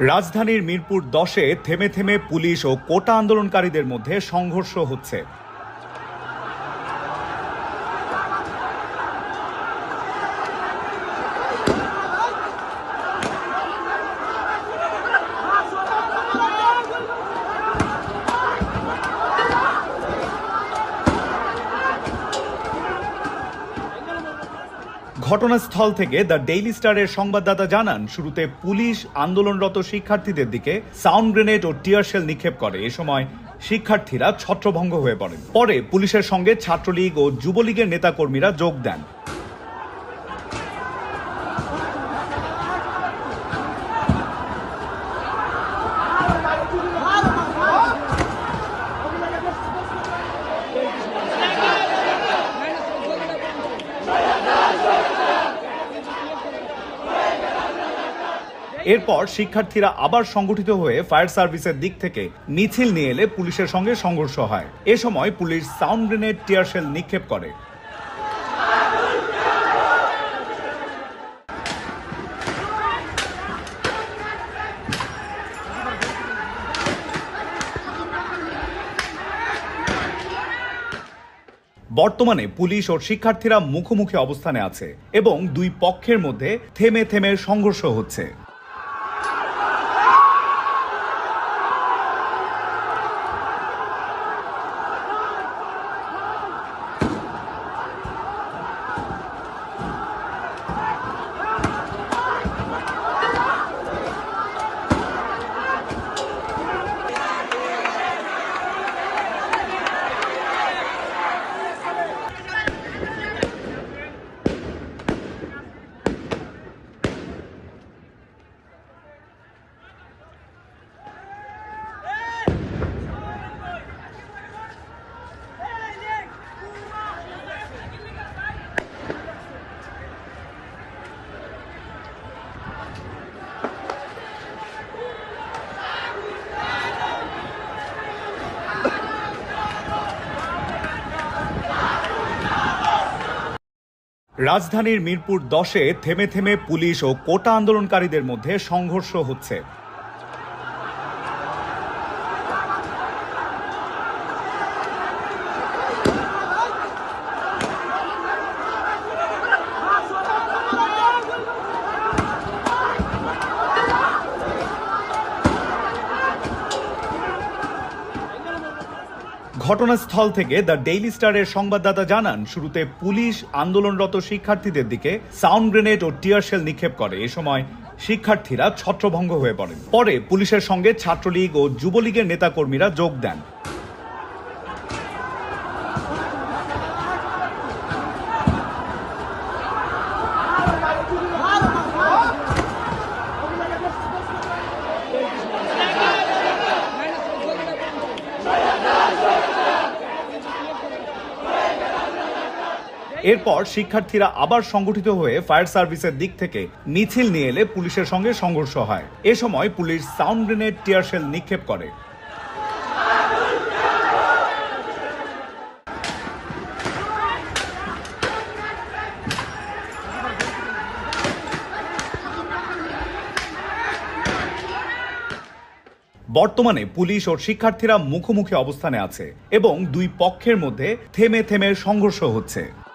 রাজধানীর মিরপুর দশে থেমে থেমে পুলিশ ও কোটা আন্দোলনকারীদের মধ্যে সংঘর্ষ হচ্ছে। ঘটনাস্থল থেকে দ্য ডেইলি স্টারের সংবাদদাতা জানান, শুরুতে পুলিশ আন্দোলনরত শিক্ষার্থীদের দিকে সাউন্ড গ্রেনেড ও টিয়ারশেল নিক্ষেপ করে। এ সময় শিক্ষার্থীরা ছত্রভঙ্গ হয়ে পড়েন। পরে পুলিশের সঙ্গে ছাত্রলীগ ও যুবলীগের নেতাকর্মীরা যোগ দেন। এরপর শিক্ষার্থীরা আবার সংগঠিত হয়ে ফায়ার সার্ভিসের দিক থেকে মিছিল নিয়ে এলে পুলিশের সঙ্গে সংঘর্ষ হয়। এ সময় পুলিশ সাউন্ড গ্রেনেড টিয়ারশেল নিক্ষেপ করে। বর্তমানে পুলিশ ও শিক্ষার্থীরা মুখোমুখি অবস্থানে আছে এবং দুই পক্ষের মধ্যে থেমে থেমে সংঘর্ষ হচ্ছে। রাজধানীর মিরপুর দশে থেমে থেমে পুলিশ ও কোটা আন্দোলনকারীদের মধ্যে সংঘর্ষ হচ্ছে। ঘটনাস্থল থেকে দ্য ডেইলি স্টারের সংবাদদাতা জানান, শুরুতে পুলিশ আন্দোলনরত শিক্ষার্থীদের দিকে সাউন্ড গ্রেনেড ও টিয়ারশেল নিক্ষেপ করে। এ সময় শিক্ষার্থীরা ছত্রভঙ্গ হয়ে পড়েন। পরে পুলিশের সঙ্গে ছাত্রলীগ ও যুবলীগের নেতাকর্মীরা যোগ দেন। এরপর শিক্ষার্থীরা আবার সংগঠিত হয়ে ফায়ার সার্ভিসের দিক থেকে মিছিল নিয়ে এলে পুলিশের সঙ্গে সংঘর্ষ হয়। এ সময় পুলিশ সাউন্ড গ্রেনেড টিয়ারশেল নিক্ষেপ করে। বর্তমানে পুলিশ ও শিক্ষার্থীরা মুখোমুখি অবস্থানে আছে এবং দুই পক্ষের মধ্যে থেমে থেমে সংঘর্ষ হচ্ছে।